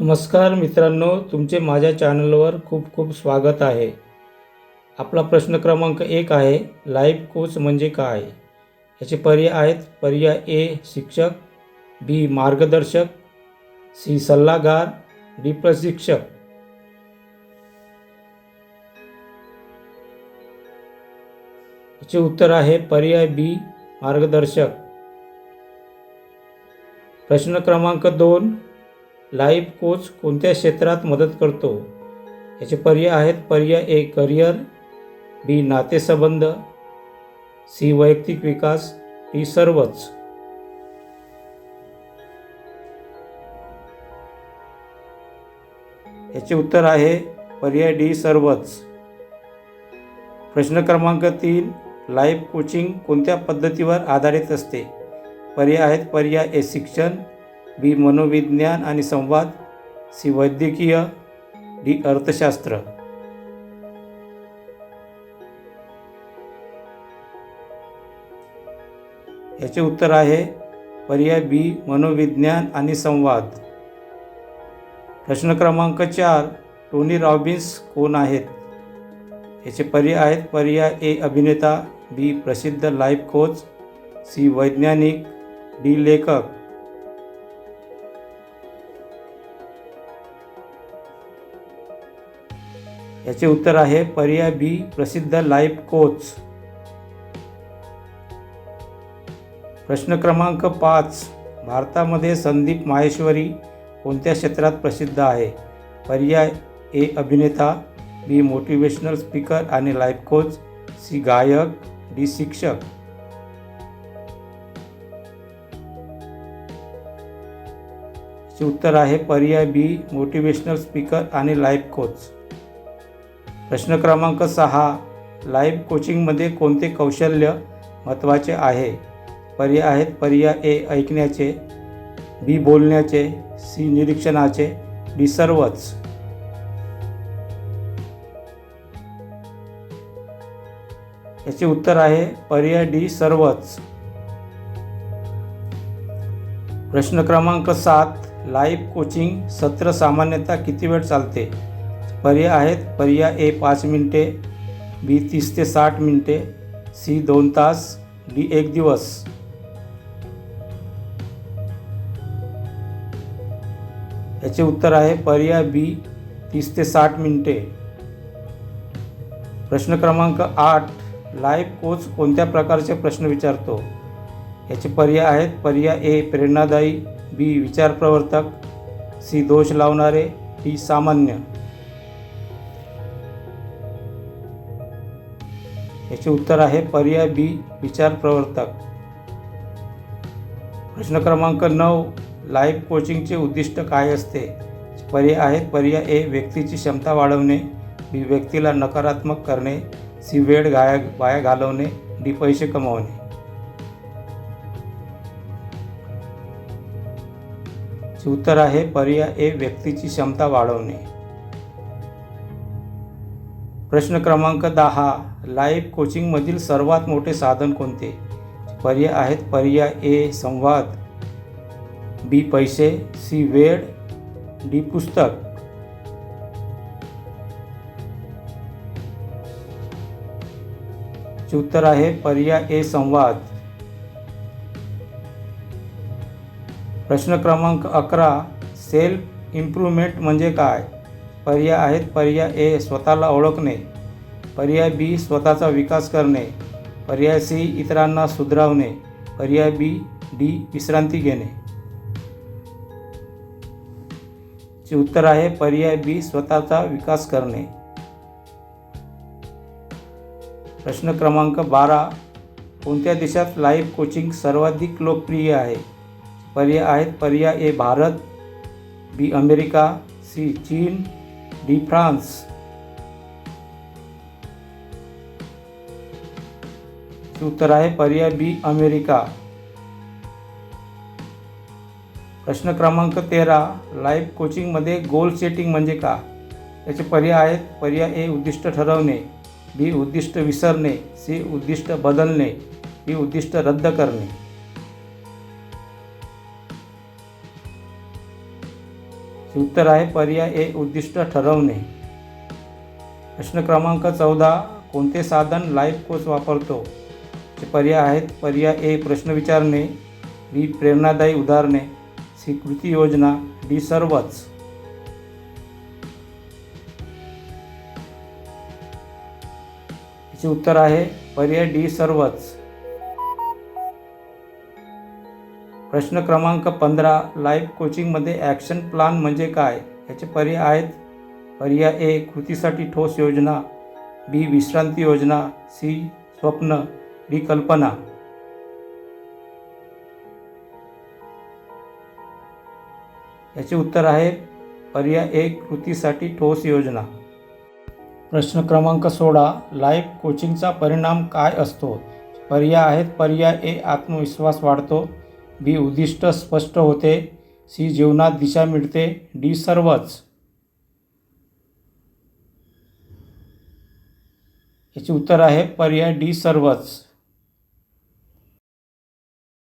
नमस्कार मित्रांनो तुमचे माझ्या चॅनलवर खूप खूप स्वागत आहे. आपला प्रश्न क्रमांक एक आहे लाईफ कोच म्हणजे काय? याचे पर्याय आहेत पर्याय ए शिक्षक बी मार्गदर्शक सी सल्लागार डी प्रशिक्षक. याचे उत्तर आहे पर्याय बी मार्गदर्शक. प्रश्न क्रमांक दोन लाईफ कोच कोणत्या क्षेत्रात मदत करतो? याचे पर्याय आहेत. पर्याय ए करिअर बी नातेसंबंध. सी वैयक्तिक विकास. डी सर्वच. याचे उत्तर आहे. पर्याय डी सर्वच. प्रश्न क्रमांक तीन लाईफ कोचिंग कोणत्या पद्धतीवर आधारित असते? पर्याय आहेत. पर्याय ए शिक्षण. बी मनोविज्ञान आणि संवाद सी वैद्यकीय डी अर्थशास्त्र. याचे उत्तर आहे पर्याय बी मनोविज्ञान आणि संवाद. प्रश्न क्रमांक चार टोनी रॉबिन्स कोण आहेत? याचे पर्याय आहेत पर्याय ए अभिनेता बी प्रसिद्ध लाईफ कोच सी वैज्ञानिक डी लेखक. याचे उत्तर आहे पर्याय बी प्रसिद्ध लाईफ कोच. प्रश्न क्रमांक पाच भारतामध्ये संदीप माहेश्वरी कोणत्या क्षेत्रात प्रसिद्ध आहे? पर्याय ए अभिनेता बी मोटिवेशनल स्पीकर आणि लाईफ कोच सी गायक डी शिक्षक. उत्तर आहे पर्याय बी मोटिवेशनल स्पीकर आणि लाईफ कोच. प्रश्न क्रमांक सहा लाईफ कोचिंगमध्ये कोणते कौशल्य महत्त्वाचे आहे? पर्याय आहेत पर्याय ए ऐकण्याचे बी बोलण्याचे सी निरीक्षणाचे डी सर्वच. याचे उत्तर आहे पर्याय डी सर्वच. प्रश्न क्रमांक सात लाईफ कोचिंग सत्र सामान्यतः किती वेळ चालते? पर्याय आहेत. पर्याय ए पाच मिनटे बी तीस ते साठ मिनटे सी दोन तास डी एक दिवस. याचे उत्तर आहे पर्याय बी तीस ते साठ मिनटे. प्रश्न क्रमांक आठ लाईफ कोच कोणत्या प्रकारचे प्रश्न विचारतो? याचे पर्याय आहेत. पर्याय ए प्रेरणादायी बी विचारप्रवर्तक सी दोष लावणारे डी सामान्य. याचे उत्तर आहे पर्याय बी विचार प्रवर्तक. प्रश्न क्रमांक नऊ लाईफ कोचिंगचे उद्दिष्ट काय असते? पर्याय आहेत पर्याय ए व्यक्तीची क्षमता वाढवणे बी व्यक्तीला नकारात्मक करणे सी वेळ गाया वाया घालवणे डी पैसे कमवणे. उत्तर आहे पर्याय ए व्यक्तीची क्षमता वाढवणे. प्रश्न क्रमांक दहा. लाईव्ह कोचिंगमधील सर्वात मोठे साधन कोणते? पर्याय आहेत पर्याय ए संवाद. बी पैसे. सी वेळ. डी पुस्तक. उत्तर आहे पर्याय ए संवाद. प्रश्न क्रमांक अकरा. सेल्फ इम्प्रूव्हमेंट म्हणजे काय? पर्याय आहेत. पर्याय ए स्वतःला ओळखणे. पर्याय बी स्वतःचा विकास करणे. पर्याय सी इतरांना सुधारवणे. पर्याय बी डी विश्रांती घेणे. चे उत्तर आहे पर्याय बी स्वतःचा विकास करणे. प्रश्न क्रमांक बारा. कोणत्या देशात लाईफ कोचिंग सर्वाधिक लोकप्रिय आहे? पर्याय आहेत पर्याय A Bharat B America C चीन डी फ्रान्स उत्तर आहे पर्याय बी अमेरिका प्रश्न क्रमांक तेरा लाईफ कोचिंगमध्ये गोल सेटिंग म्हणजे का? याचे पर्याय आहेत. पर्याय ए उद्दिष्ट ठरवणे. बी उद्दिष्ट विसरणे. सी उद्दिष्ट बदलणे. बी उद्दिष्ट रद्द करणे. उत्तर आहे पर्याय ए उद्दिष्ट ठरवणे. प्रश्न क्रमांक चौदा कोणते साधन लाईफ कोच वापरतो? चे पर्याय आहेत पर्याय ए प्रश्न विचारणे बी प्रेरणादायी उदाहरणे सी कृती योजना डी सर्वच. याचे उत्तर आहे पर्याय डी सर्वच. प्रश्न क्रमांक पंधरा लाईफ कोचिंगमध्ये ॲक्शन प्लान म्हणजे काय? याचे पर्याय आहेत. पर्याय ए कृतीसाठी ठोस योजना. बी विश्रांती योजना. सी स्वप्न. डी कल्पना. याचे उत्तर आहे पर्याय ए कृतीसाठी ठोस योजना. प्रश्न क्रमांक सोळा लाईफ कोचिंगचा परिणाम काय असतो? पर्याय आहेत पर्याय ए आत्मविश्वास वाढतो. बी उद्दिष्ट स्पष्ट होते. सी जीवनात दिशा मिळते. डी सर्वच. याचे उत्तर आहे पर्याय डी सर्वच.